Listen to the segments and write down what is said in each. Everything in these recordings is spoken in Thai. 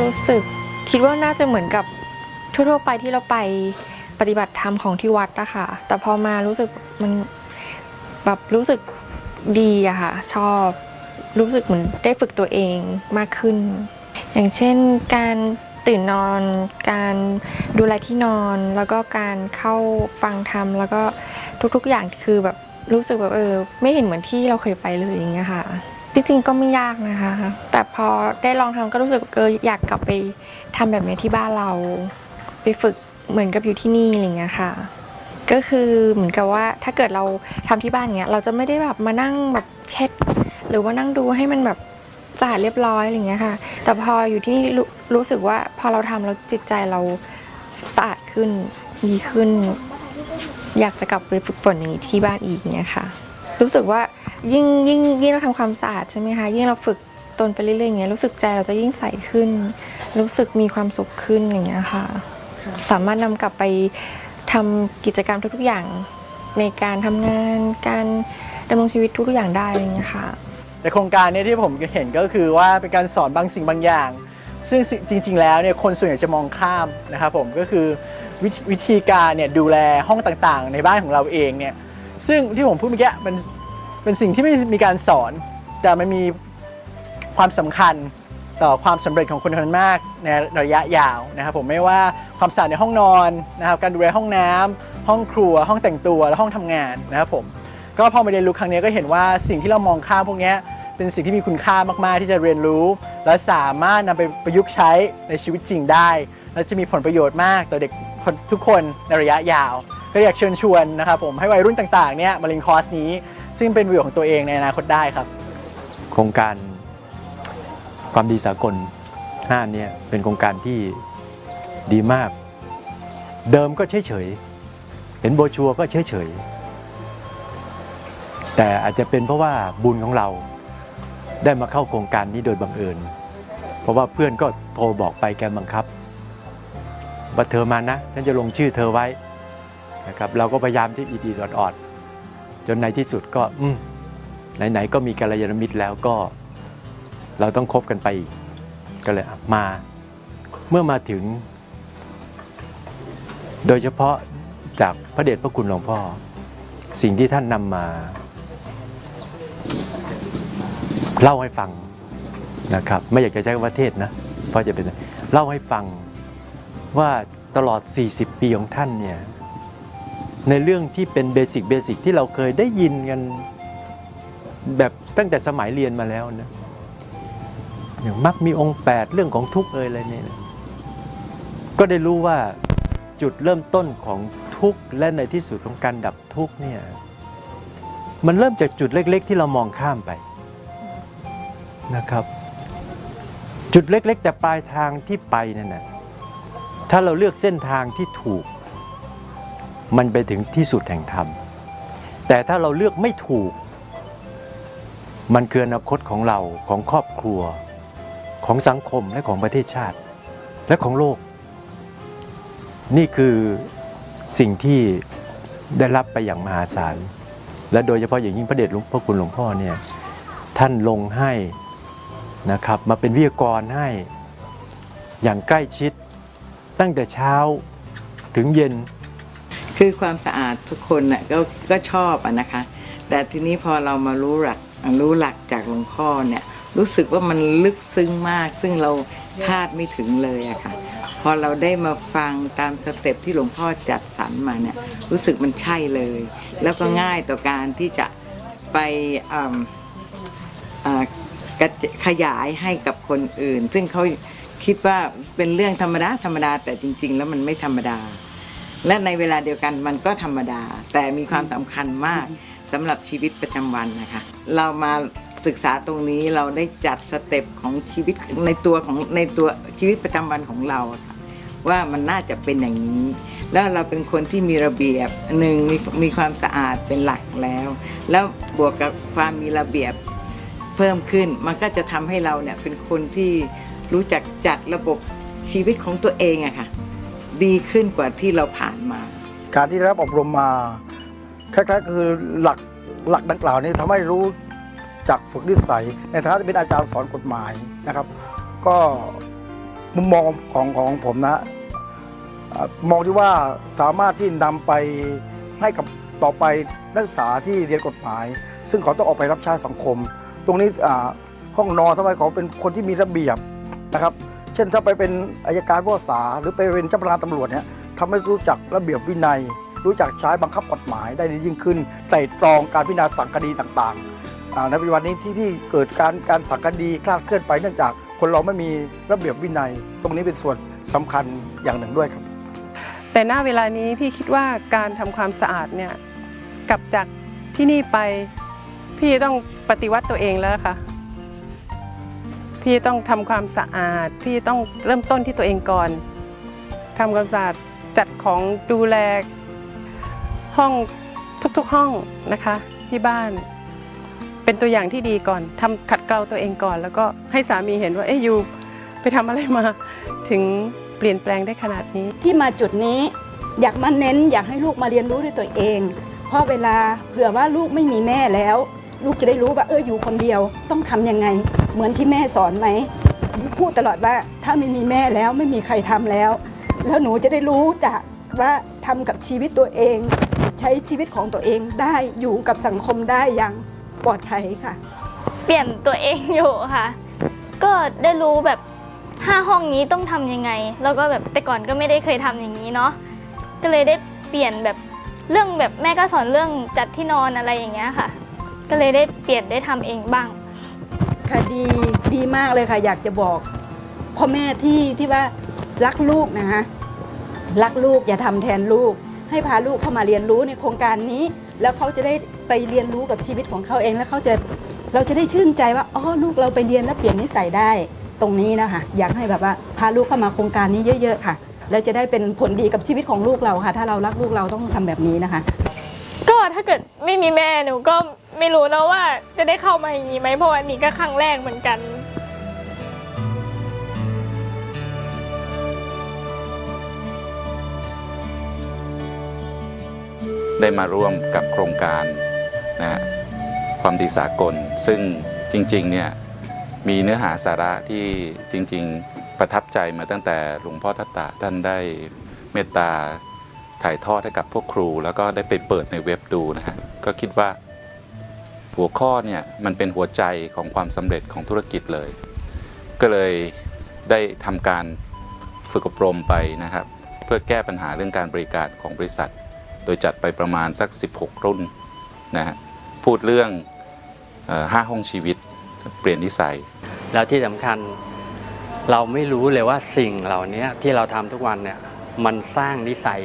รู้สึกคิดว่าน่าจะเหมือนกับทั่วๆไปที่เราไปปฏิบัติธรรมของที่วัดอะค่ะ แต่พอมารู้สึกมันแบบรู้สึกดีอะค่ะ ชอบรู้สึกเหมือนได้ฝึกตัวเองมากขึ้น อย่างเช่นการตื่นนอน การดูแลที่นอน แล้วก็การเข้าฟังธรรม แล้วก็ทุกๆอย่างคือแบบรู้สึกแบบเออ ไม่เห็นเหมือนที่เราเคยไปเลยอย่างเงี้ยค่ะ จริงๆก็ไม่ยากนะคะ แต่พอได้ลองทำก็รู้สึกเอออยากกลับไปทำแบบนี้ที่บ้านเรา ไปฝึกเหมือนกับอยู่ที่นี่อะไรเงี้ยค่ะ ก็คือเหมือนกับว่าถ้าเกิดเราทำที่บ้านเงี้ย เราจะไม่ได้แบบมานั่งแบบเช็ด หรือว่านั่งดูให้มันแบบสะอาดเรียบร้อยอะไรเงี้ยค่ะ แต่พออยู่ที่นี่รู้รู้สึกว่าพอเราทำแล้วจิตใจเราสะอาดขึ้นดีขึ้น อยากจะกลับไปฝึกฝนอย่างนี้ที่บ้านอีกเงี้ยค่ะ รู้สึกว่า ยิ่งยิ่งยิ่งเราทำความสะอาดใช่ไหมคะยิ่งเราฝึกตนไปเรื่อยๆอย่างเงี้ยรู้สึกใจเราจะยิ่งใสขึ้น รู้สึกมีความสุขขึ้นอย่างเงี้ยค่ะ สามารถนำกลับไปทำกิจกรรมทุกๆอย่างในการทำงานการดำรงชีวิตทุกๆอย่างได้อย่างเงี้ยค่ะ ในโครงการเนี้ที่ผมเห็นก็คือว่าเป็นการสอนบางสิ่งบางอย่าง ซึ่งจริง ๆ แล้วเนี่ยคนส่วนใหญ่จะมองข้ามนะครับผมก็คือวิธีวิธีการเนี่ยดูแลห้องต่างๆ ในบ้านของเราเองเนี่ยซึ่งที่ผมพูดเมื่อกี้เป็น เป็นสิ่งที่ไม่มีการสอน แต่มันมีความสำคัญต่อความสำเร็จของคนคนนั้นมากในระยะยาวนะครับผมไม่ว่าความสะอาดในห้องนอนนะครับการดูแลห้องน้ำห้องครัว ห้องแต่งตัวและห้องทำงานนะครับผมก็พอมาเรียนรู้ครั้งนี้ก็เห็นว่าสิ่งที่เรามองข้ามพวกนี้เป็นสิ่งที่มีคุณค่ามากๆ ที่จะเรียนรู้ และสามารถนำไปประยุกต์ใช้ในชีวิตจริงได้ และจะมีผลประโยชน์มากต่อเด็กทุกคนในระยะยาว ก็อยากเชิญชวนนะครับผมให้วัยรุ่นต่างๆเนี่ยมาเรียนคอร์สนี้ ซึ่งเป็นประโยชน์ของตัวเองในอนาคตได้ครับ โครงการความดีสากล5เนี่ยเป็นโครงการที่ดีมาก เดิมก็เฉยเฉยเห็นโบชัวก็เฉยเฉยแต่อาจจะเป็นเพราะว่าบุญของเราได้มาเข้าโครงการนี้โดยบังเอิญ เพราะว่าเพื่อนก็โทรบอกไปแกบังคับว่าเธอมานะ ฉันจะลงชื่อเธอไว้นะครับเราก็พยายามที่อีดีออด จนในที่สุดก็อืมไหนๆก็มีกัลยาณมิตรแล้วก็ เราต้องคบกันไปอีกก็เลยอะมา เมื่อมาถึง โดยเฉพาะจากพระเดชพระคุณหลวงพ่อ สิ่งที่ท่านนำมาเล่าให้ฟังนะครับ ไม่อยากจะใช้คำว่าเทศนะเพราะจะเป็นเล่าให้ฟังว่าตลอด 40 ปีของท่านเนี่ย ในเรื่องที่เป็นเบสิกเบสิกที่เราเคยได้ยินกันแบบตั้งแต่สมัยเรียนมาแล้วนะอย่างมักมีองค์ 8 เรื่องของทุกข์เอ่ยอะไรเนี่ยก็ได้รู้ว่าจุดเริ่มต้นของทุกข์และในที่สุดของการดับทุกข์เนี่ยมันเริ่มจากจุดเล็ก ๆ ที่เรามองข้ามไปนะครับ จุดเล็ก ๆ แต่ปลายทางที่ไปนั่นนะถ้าเราเลือกเส้นทางที่ถูก มันไปถึงที่สุดแห่งธรรม แต่ถ้าเราเลือกไม่ถูก มันคืออนาคตของเราของครอบครัว ของสังคมและของประเทศชาติ และของโลก นี่คือสิ่งที่ได้รับไปอย่างมหาศาล และโดยเฉพาะอย่างยิ่งพระเดชหลวงพ่อคุณหลวงพ่อเนี่ยท่านลงให้นะครับมาเป็นวิทยากรให้อย่างใกล้ชิดตั้งแต่เช้าถึงเย็น คือความสะอาดทุกคนน่ะก็ก็ชอบอะนะคะ แต่ทีนี้พอเรามารู้หลักรู้หลักจากหลวงพ่อเนี่ยรู้สึกว่ามันลึกซึ้งมาก ซึ่งเราคาดไม่ถึงเลยอะค่ะ พอเราได้มาฟังตามสเต็ปที่หลวงพ่อจัดสรรมาเนี่ยรู้สึกมันใช่เลย แล้วก็ง่ายต่อการที่จะไปขยายให้กับคนอื่น ซึ่งเขาคิดว่าเป็นเรื่องธรรมดาธรรมดาแต่จริง ๆ แล้วมันไม่ธรรมดา และในเวลาเดียวกันมันก็ธรรมดา แต่มีความสำคัญมากสำหรับชีวิตประจำวันนะคะ เรามาศึกษาตรงนี้เราได้จัดสเต็ปของชีวิตในตัวของในตัวชีวิตประจำวันของเราะค่ะว่ามันน่าจะเป็นอย่างนี้ แล้วเราเป็นคนที่มีระเบียบหนึ่งมีมีความสะอาดเป็นหลักแล้ว แล้วบวกกับความมีระเบียบเพิ่มขึ้น มันก็จะทำให้เราเนี่ยเป็นคนที่รู้จักจัดระบบชีวิตของตัวเองอะค่ะ ดีขึ้นกว่าที่เราผ่านมา การที่ได้รับอบรมมาคล้ายๆคือหลักหลักดังกล่าวนี้ทำให้รู้จากฝึกนิสัย ในฐานะที่เป็นอาจารย์สอนกฎหมายนะครับ ก็มุมมองของของผมนะมองที่ว่าสามารถที่นำไปให้กับต่อไปนักศึกษาที่เรียนกฎหมาย ซึ่งเขาต้องออกไปรับใช้สังคม ตรงนี้ห้องนอนทำไมเขาเป็นคนที่มีระเบียบนะครับ เช่นถ้าไปเป็นอายการผู้พิพากษาหรือไปเป็นเจ้าพนักงานตำรวจเนี่ยทำให้รู้จักระเบียบวินัย รู้จักใช้บังคับกฎหมายได้ดียิ่งขึ้นไตร่ตรองการพิจารณาสั่งคดีต่างๆในปัจจุบันนี้ที่ที่เกิดการการสั่งคดีคลาดเคลื่อนไปเนื่องจากคนเราไม่มีระเบียบวินัย ตรงนี้เป็นส่วนสำคัญอย่างหนึ่งด้วยครับ แต่หน้าเวลานี้พี่คิดว่าการทำความสะอาดเนี่ยกลับจากที่นี่ไปพี่ต้องปฏิวัติตัวเองแล้วค่ะ พี่ต้องทำความสะอาด พี่ต้องเริ่มต้นที่ตัวเองก่อนทำความสะอาดจัดของดูแลห้องทุกๆห้องนะคะที่บ้าน เป็นตัวอย่างที่ดีก่อนทำขัดเกลาตัวเองก่อน แล้วก็ให้สามีเห็นว่าเอ๊ะยูไปทำอะไรมาถึงเปลี่ยนแปลงได้ขนาดนี้ ที่มาจุดนี้อยากมาเน้นอยากให้ลูกมาเรียนรู้ด้วยตัวเอง เพราะเวลาเผื่อว่าลูกไม่มีแม่แล้ว ลูกจะได้รู้ว่าเอออยู่คนเดียวต้องทำยังไง เหมือนที่แม่สอนไหมพูดตลอดว่าถ้าไม่มีแม่แล้วไม่มีใครทำแล้ว แล้วหนูจะได้รู้จากว่าทำกับชีวิตตัวเอง ใช้ชีวิตของตัวเองได้อยู่กับสังคมได้อย่างปลอดภัยค่ะ เปลี่ยนตัวเองอยู่ค่ะ ก็ได้รู้แบบห้าห้องนี้ต้องทำยังไง แล้วก็แบบแต่ก่อนก็ไม่ได้เคยทำอย่างนี้เนาะก็เลยได้เปลี่ยนแบบเรื่องแบบแม่ก็สอนเรื่องจัดที่นอนอะไรอย่างเงี้ยค่ะ ก็เลยได้เปลี่ยนได้ทำเองบ้าง ค่ะดีดีมากเลยค่ะ อยากจะบอกพ่อแม่ที่ที่ว่ารักลูกนะคะรักลูกอย่าทำแทนลูก ให้พาลูกเข้ามาเรียนรู้ในโครงการนี้ แล้วเขาจะได้ไปเรียนรู้กับชีวิตของเขาเองแล้วเขาจะเราจะได้ชื่นใจว่าอ๋อลูกเราไปเรียนแล้วเปลี่ยนนิสัยได้ตรงนี้นะคะอยากให้แบบว่าพาลูกเข้ามาโครงการนี้เยอะ ๆ ค่ะแล้วจะได้เป็นผลดีกับชีวิตของลูกเราค่ะ ถ้าเรารักลูกเราต้องทำแบบนี้นะคะ ถ้าเกิดไม่มีแม่หนูก็ไม่รู้นะว่าจะได้เข้ามาอย่างนี้ไหมเพราะว่านี่ก็ครั้งแรกเหมือนกันได้มาร่วมกับโครงการนะฮะความดีสากล ซึ่งจริงๆเนี่ยมีเนื้อหาสาระที่จริง ๆ ประทับใจมาตั้งแต่หลวงพ่อทัตตาท่านได้เมตตา ถ่ายทอดให้กับพวกครู แล้วก็ได้ไปเปิดในเว็บดูนะฮะก็คิดว่า หัวข้อเนี่ยมันเป็นหัวใจของความสำเร็จของธุรกิจเลย ก็เลยได้ทำการฝึกอบรมไปนะครับ เพื่อแก้ปัญหาเรื่องการบริการของบริษัท โดยจัดไปประมาณสัก 16 รุ่นนะฮะพูดเรื่องห้าห้องชีวิตเปลี่ยนนิสัย แล้วที่สำคัญเราไม่รู้เลยว่าสิ่งเหล่านี้ที่เราทำทุกวันเนี่ยมันสร้างนิสัย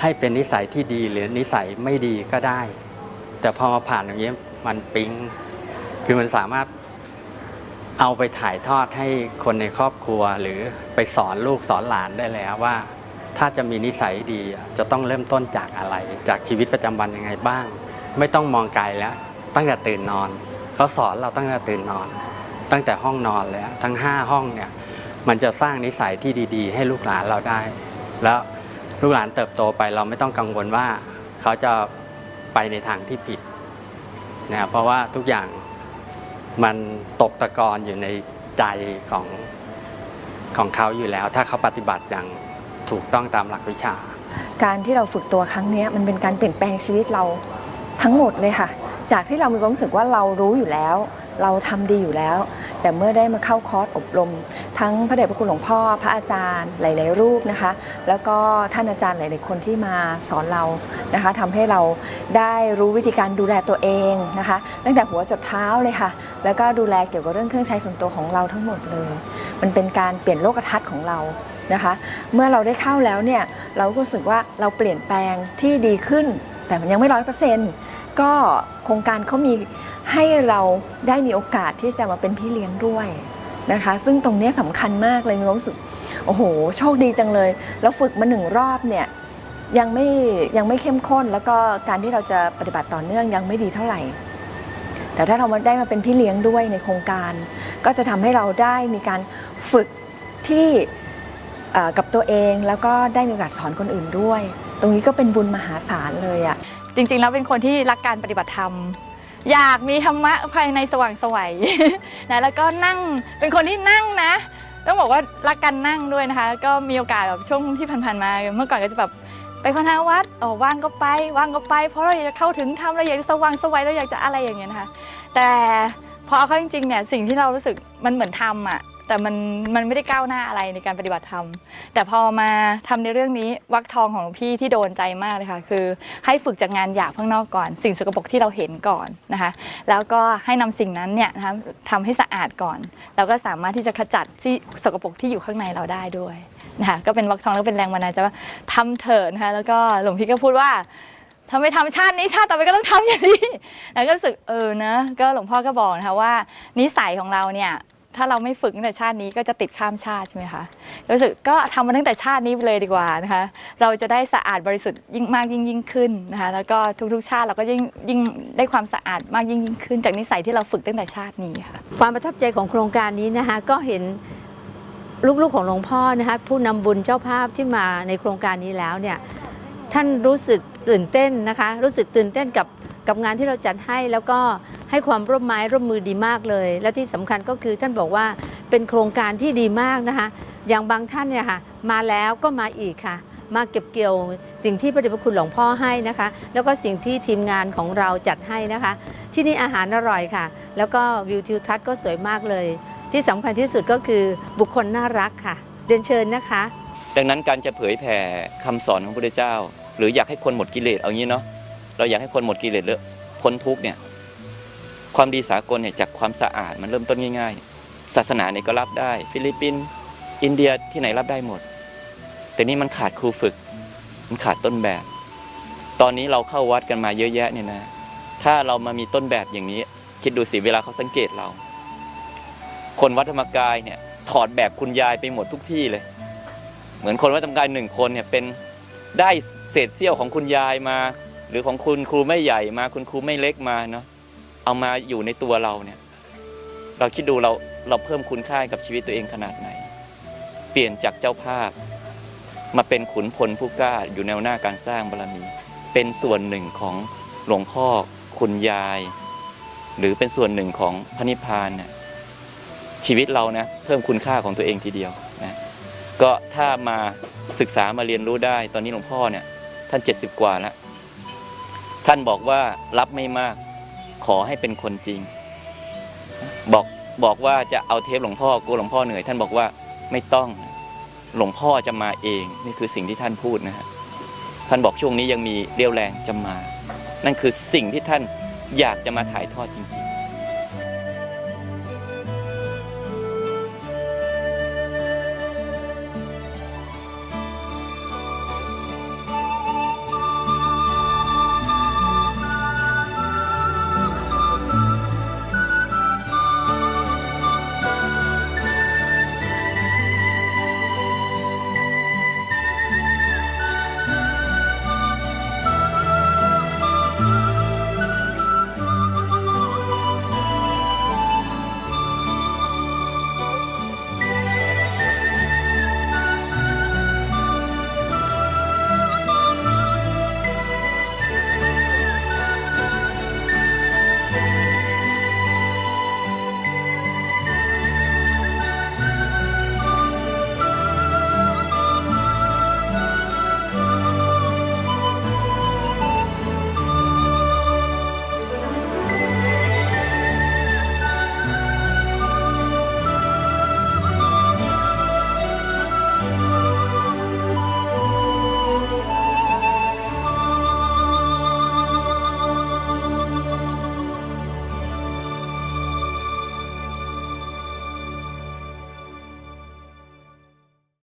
ให้เป็นนิสัยที่ดีหรือนิสัยไม่ดีก็ได้ แต่พอมาผ่านอย่างนี้ยมันปิ๊งคือมันสามารถเอาไปถ่ายทอดให้คนในครอบครัว หรือไปสอนลูกสอนหลานได้แล้วว่า ถ้าจะมีนิสัยดีจะต้องเริ่มต้นจากอะไร จากชีวิตประจำวันยังไงบ้าง ไม่ต้องมองไกลแล้ว ตั้งแต่ตื่นนอนเขาสอนเราตั้งแต่ตื่นนอน ตั้งแต่ห้องนอนเลยอะทั้ง 5 ห้องเนี่ยมันจะสร้างนิสัยที่ดี ๆ ให้ลูกหลานเราได้ แล้ว ลูกหลานเติบโตไปเราไม่ต้องกังวลว่าเขาจะไปในทางที่ผิดนะเพราะว่าทุกอย่างมันตกตะกอนอยู่ในใจของของเขาอยู่แล้ว ถ้าเขาปฏิบัติอย่างถูกต้องตามหลักวิชา การที่เราฝึกตัวครั้งนี้มันเป็นการเปลี่ยนแปลงชีวิตเราทั้งหมดเลยค่ะ จากที่เรามีความรู้สึกว่าเรารู้อยู่แล้ว เราทำดีอยู่แล้ว แต่เมื่อได้มาเข้าคอร์สอบรม ทั้งพระเดชพระคุณหลวงพ่อ พระอาจารย์หลาย ๆ รูปนะคะ แล้วก็ท่านอาจารย์หลาย ๆ คนที่มาสอนเรานะคะทำให้เราได้รู้วิธีการดูแลตัวเองนะคะ ตั้งแต่หัวจดเท้าเลยค่ะ แล้วก็ดูแลเกี่ยวกับเรื่องเครื่องใช้ส่วนตัวของเราทั้งหมดเลย มันเป็นการเปลี่ยนโลกทัศน์ของเรานะคะ เมื่อเราได้เข้าแล้วเนี่ยเราก็รู้สึกว่าเราเปลี่ยนแปลงที่ดีขึ้น แต่มันยังไม่ร้อยเปอร์เซ็นต์ก็โครงการเขามี ให้เราได้มีโอกาสที่จะมาเป็นพี่เลี้ยงด้วยนะคะ ซึ่งตรงนี้สำคัญมากเลยมีความรู้สึกโอ้โห โชคดีจังเลย แล้วฝึกมาหนึ่งรอบเนี่ยยังไม่ยังไม่เข้มข้น แล้วก็การที่เราจะปฏิบัติต่อเนื่องยังไม่ดีเท่าไหร่ แต่ถ้าเรามาได้มาเป็นพี่เลี้ยงด้วยในโครงการ ก็จะทำให้เราได้มีการฝึกที่กับตัวเองแล้วก็ได้มีโอกาสสอนคนอื่นด้วย ตรงนี้ก็เป็นบุญมหาศาลเลยอะจริงๆแล้วเป็นคนที่รักการปฏิบัติธรรม อยากมีธรรมะภายในสว่างไสวัย นะแล้วก็นั่งเป็นคนที่นั่งนะ ต้องบอกว่ารักกันนั่งด้วยนะคะ ก็มีโอกาสแบบช่วงที่ผ่านๆมา เมื่อก่อนก็จะแบบไปพนาวัดอ๋อว่างก็ไปว่างก็ไป เพราะเราอยากจะเข้าถึงธรรมเราอยากจะสว่างสวัยเราอยากจะอะไรอย่างเงี้ยนะคะแต่พอเอาเข้าจริงๆเนี่ยสิ่งที่เรารู้สึกมันเหมือนทำอะ แต่มันมันไม่ได้ก้าวหน้าอะไรในการปฏิบัติธรรม แต่พอมาทำในเรื่องนี้วักทองของหลวงพี่ที่โดนใจมากเลยค่ะคือ ให้ฝึกจากงานหยาบข้างนอกก่อน สิ่งสกปรกที่เราเห็นก่อนนะคะแล้วก็ให้นำสิ่งนั้นเนี่ยนะคะทำให้สะอาดก่อน แล้วก็สามารถที่จะขจัดที่สกปรกที่อยู่ข้างในเราได้ด้วยนะคะก็เป็นวักทองแล้วเป็นแรงบันดาลใจว่าทำเถอะนะคะแล้วก็หลวงพี่ก็พูดว่าถ้าไมทำชาตินี้ชาติต่อไปก็ต้องทำอย่างนี้ แล้วก็รู้สึกเออนะ ก็หลวงพ่อก็บอกนะคะว่า นิสัยของเราเนี่ย ถ้าเราไม่ฝึกตั้งแต่ชาตินี้ก็จะติดข้ามชาติใช่ไหมคะรู้สึกก็ทำมาตั้งแต่ชาตินี้ไปเลยดีกว่านะคะ เราจะได้สะอาดบริสุทธิ์ยิ่งมากยิ่งยิ่งขึ้นนะคะแล้วก็ทุกๆชาติเราก็ยิ่งยิ่งได้ความสะอาดมากยิ่งยิ่งขึ้น จากนิสัยที่เราฝึกตั้งแต่ชาตินี้ค่ะ ความประทับใจของโครงการนี้นะคะก็เห็นลูกๆของหลวงพ่อนะคะผู้นำบุญเจ้าภาพที่มาในโครงการนี้แล้วเนี่ยท่านรู้สึกตื่นเต้นนะคะ รู้สึกตื่นเต้นกับกับงานที่เราจัดให้แล้วก็ ให้ความร่วมไม้ร่วมมือดีมากเลย และที่สำคัญก็คือท่านบอกว่าเป็นโครงการที่ดีมากนะคะ อย่างบางท่านเนี่ยค่ะมาแล้วก็มาอีกค่ะ มาเก็บเกี่ยวสิ่งที่พระเดชพระคุณหลวงพ่อให้นะคะ แล้วก็สิ่งที่ทีมงานของเราจัดให้นะคะ ที่นี่อาหารอร่อยค่ะ แล้วก็วิวทิวทัศน์ก็สวยมากเลย ที่สำคัญที่สุดก็คือบุคคลน่ารักค่ะเรียนเชิญนะคะ ดังนั้นการจะเผยแผ่คำสอนของพระเจ้า หรืออยากให้คนหมดกิเลสเอางี้เนาะเราอยากให้คนหมดกิเลสหรือพ้นทุกข์เนี่ย ความดีสากลเนี่ยจากความสะอาดมันเริ่มต้นง่าย ๆ ศาสนาเนี่ยก็รับได้ ฟิลิปปินส์อินเดียที่ไหนรับได้หมด แต่นี่มันขาดครูฝึก มันขาดต้นแบบ ตอนนี้เราเข้าวัดกันมาเยอะแยะเนี่ยนะ ถ้าเรามามีต้นแบบอย่างนี้ คิดดูสิเวลาเขาสังเกตเรา คนวัดธรรมกายเนี่ยถอดแบบคุณยายไปหมดทุกที่เลย เหมือนคนวัดธรรมกายหนึ่งคนเนี่ยเป็นได้เศษเสี้ยวของคุณยายมา หรือของคุณครูไม่ใหญ่มาคุณครูไม่เล็กมาเนาะ เอามาอยู่ในตัวเราเนี่ย เราคิดดูเราเราเพิ่มคุณค่ากับชีวิตตัวเองขนาดไหน เปลี่ยนจากเจ้าภาพ มาเป็นขุนพลผู้กล้าอยู่แนวหน้าการสร้างบารมี เป็นส่วนหนึ่งของหลวงพ่อคุณยาย หรือเป็นส่วนหนึ่งของพระนิพพานเนี่ยชีวิตเรานะเพิ่มคุณค่าของตัวเองทีเดียวนะก็ถ้ามาศึกษามาเรียนรู้ได้ ตอนนี้หลวงพ่อเนี่ย ท่าน 70 กว่าแล้ว ท่านบอกว่ารับไม่มาก อให้เป็นคนจริง บอกบอกว่าจะเอาเทปหลวงพ่อกลัวหลวงพ่อเหนื่อย ท่านบอกว่าไม่ต้องหลวงพ่อจะมาเอง นี่คือสิ่งที่ท่านพูดนะฮะท่านบอกช่วงนี้ยังมีเรี่ยวแรงจะมา นั่นคือสิ่งที่ท่านอยากจะมาถ่ายทอดจริงๆ